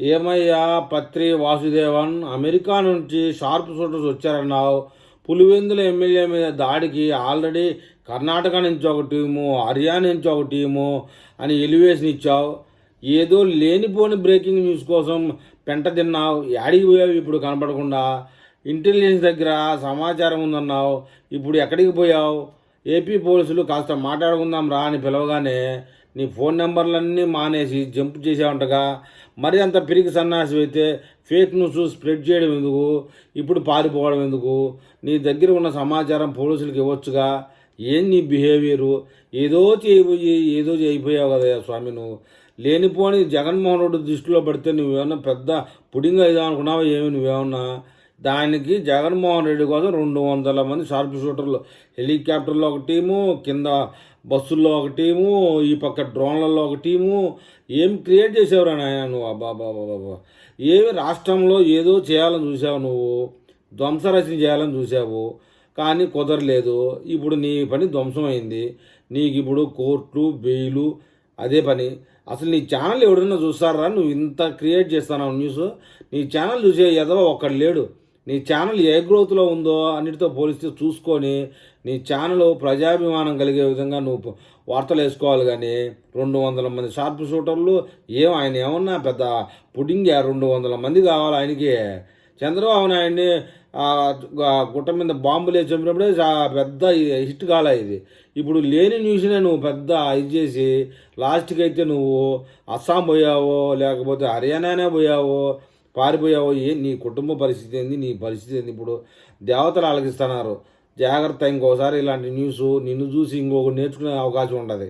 ఏమయ్యా పత్రి వాసుదేవన్? అమెరికా నుంచి sharp shooters వచ్చారన్నావు. పులివెందుల ఎమ్మెల్యే మీద దాడికి ఆల్రెడీ కర్ణాటక నుంచి ఒక టీము హర్యానా నుంచి ఒక టీము అని ఎలివేషన్ ఇచ్చావు. ఏదో లేనిపోని బ్రేకింగ్ న్యూస్ కోసం పెంట తిన్నావు. యాడికి పోయావు ఇప్పుడు కనపడకుండా? ఇంటెలిజెన్స్ దగ్గర సమాచారం ఉందన్నావు. ఇప్పుడు ఎక్కడికి పోయావు? ఏపీ పోలీసులు కాస్త మాట్లాడుకుందాం రా అని పిలవగానే నీ ఫోన్ నెంబర్లన్నీ మానేసి జంప్ చేసావంటగా మరి అంత పిరికి సన్నాసి అయితే ఫేక్ న్యూస్ స్ప్రెడ్ చేయడం ఎందుకు? ఇప్పుడు పారిపోవడం ఎందుకు? నీ దగ్గర ఉన్న సమాచారం పోలీసులకు ఇవ్వచ్చుగా? ఏం నీ బిహేవియరు ఏదో చేయబోయి ఏదో చేయిపోయావు కదా స్వామి నువ్వు. లేనిపోని జగన్మోహన్ రెడ్డి దృష్టిలో పడితే నువ్వేమన్నా పెద్ద పుడింగ్ అయిదా అనుకున్నావా ఏమి నువ్వేమన్నా? దానికి జగన్మోహన్ రెడ్డి కోసం రెండు వందల మంది షార్ప్ షూటర్లు హెలికాప్టర్లో ఒక టీము కింద బస్సుల్లో ఒక టీము ఈ పక్క డ్రోన్లలో ఒక టీము. ఏం క్రియేట్ చేసావురా నాయన నువ్వు? అబ్బా బాబా బాబా ఏమి రాష్ట్రంలో ఏదో చేయాలని చూసావు నువ్వు? ధ్వంసరచన చేయాలని చూసావు. కానీ కుదరలేదు. ఇప్పుడు నీ పని ధ్వంసమైంది. నీకు ఇప్పుడు కోర్టు బెయిలు అదే పని. అసలు నీ ఛానల్ ఎవడన్నా చూస్తారా? నువ్వు ఇంత క్రియేట్ చేస్తాను న్యూస్. నీ ఛానల్ చూసే ఎదవ ఒక్కడు లేడు. నీ ఛానల్ ఏ గ్రోత్లో ఉందో అన్నిటితో పోలిస్తే చూసుకొని నీ ఛానల్ ప్రజాభిమానం కలిగే విధంగా నువ్వు వార్తలు వేసుకోవాలి కానీ రెండు వందల మంది షార్ప్ షూటర్లు ఏం ఆయన ఏమన్నా పెద్ద పుడింగ్ రెండు వందల మంది కావాలి ఆయనకి. చంద్రబాబు నాయుడిని గుట్ట మీద బాంబు లేచి చంపినప్పుడే చా- పెద్ద హిట్ కాలే ఇది. ఇప్పుడు లేని న్యూస్నే నువ్వు పెద్ద ఇది చేసి లాస్ట్కి అయితే నువ్వు అస్సాం పోయావో లేకపోతే హర్యానానే పోయావో పారిపోయావో ఏ? నీ కుటుంబ పరిస్థితి ఏంది? నీ పరిస్థితి ఏంది ఇప్పుడు? దేవతలు ఆలకిస్తున్నారు. జాగ్రత్త ఇంకోసారి ఇలాంటి న్యూస్ నిన్ను చూసి ఇంకొకటి నేర్చుకునే అవకాశం ఉంటుంది